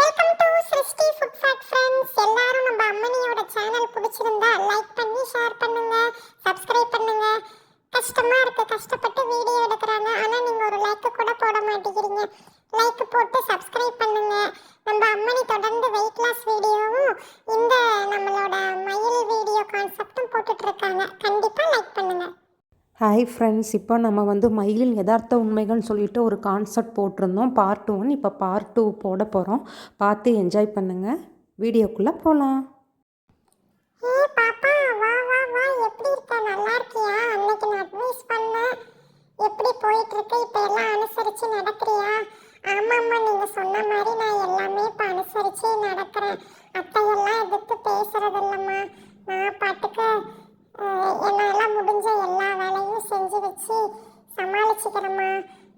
Welcome to Srishti food fact friends எல்லாரும் நம்ம அம்மனியோட சேனல் பிடிச்சிருந்தா லைக் பண்ணி ஷேர் பண்ணுங்க சப்ஸ்கிரைப் பண்ணுங்க. கஷ்டமா இருக்கு கஷ்டப்பட்டு வீடியோ எடுக்கிறாங்க. ஆனா நீங்க ஒரு லைக் கூட போட மாட்டேங்கிறீங்க. லைக் போட்டு சப்ஸ்கிரைப் பண்ணுங்க. நம்ம அம்மனி தொடர்ந்து வெயிட் லாஸ் வீடியோவும் இந்த நம்மளோட மயில் வீடியோ கான்செப்டும் போட்டுட்டு இருக்காங்க. கண்டிப்பா லைக் ஹாய் ஃப்ரெண்ட்ஸ் இப்போ நம்ம வந்து மயிலின் யதார்த்த உண்மைகள்னு சொல்லிட்டு ஒரு கான்செப்ட் போட்டிருந்தோம். பார்ட் ஒன் இப்போ பார்ட் டூ போட போகிறோம் பார்த்து என்ஜாய் பண்ணுங்கள் வீடியோக்குள்ளே போகலாம் பாப்பா வா வா வா. எப்படி பண்ணேன் போயிட்டு இருக்கு? இப்போ எல்லாம் அனுசரிச்சு நடக்கிறியா? ஆமாம்மா நீங்க சொன்ன மாதிரி நான் எல்லாமே இப்போ அனுசரிச்சு நடக்கிறேன். அத்தையெல்லாம் எதிர்த்து பேசுறது இல்லைம்மா வச்சு சமாளிச்சுக்கிறோமா?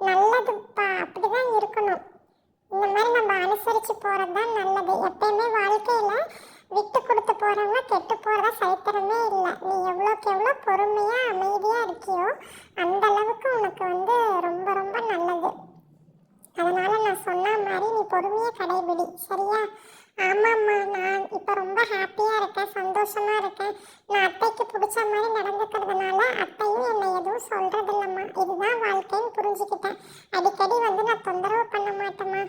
நல்லதுப்பா அப்படிதான் இருக்கணும். இந்த மாதிரி நம்ம அனுசரிச்சு போகிறது தான் நல்லது. எப்பயுமே வாழ்க்கையில் விட்டு கொடுத்து போறவங்க கெட்டு போகிறதா சைத்திரமே இல்லை. நீ எவ்வளோக்கு எவ்வளோ பொறுமையாக அமைதியாக இருக்கியோ அந்த அளவுக்கு உனக்கு வந்து ரொம்ப ரொம்ப நல்லது. அதனால் நான் சொன்ன மாதிரி நீ பொறுமையா கடைபிடி. சரியா? ஆமாம்மா நான் இப்போ ரொம்ப ஹாப்பியாக இருக்கேன் சந்தோஷமாக இருக்கேன். நான் அத்தைக்கு பிடிச்ச மாதிரி நடந்துக்கிறதுனால அத்தையும் என்னை எதுவும் சொல்கிறேன் இல்லைம்மா இதுதான் வாழ்க்கைன்னு புரிஞ்சுக்கிட்டேன். அடிக்கடி வந்து நான் தொந்தரவு பண்ண மாட்டேம்மா.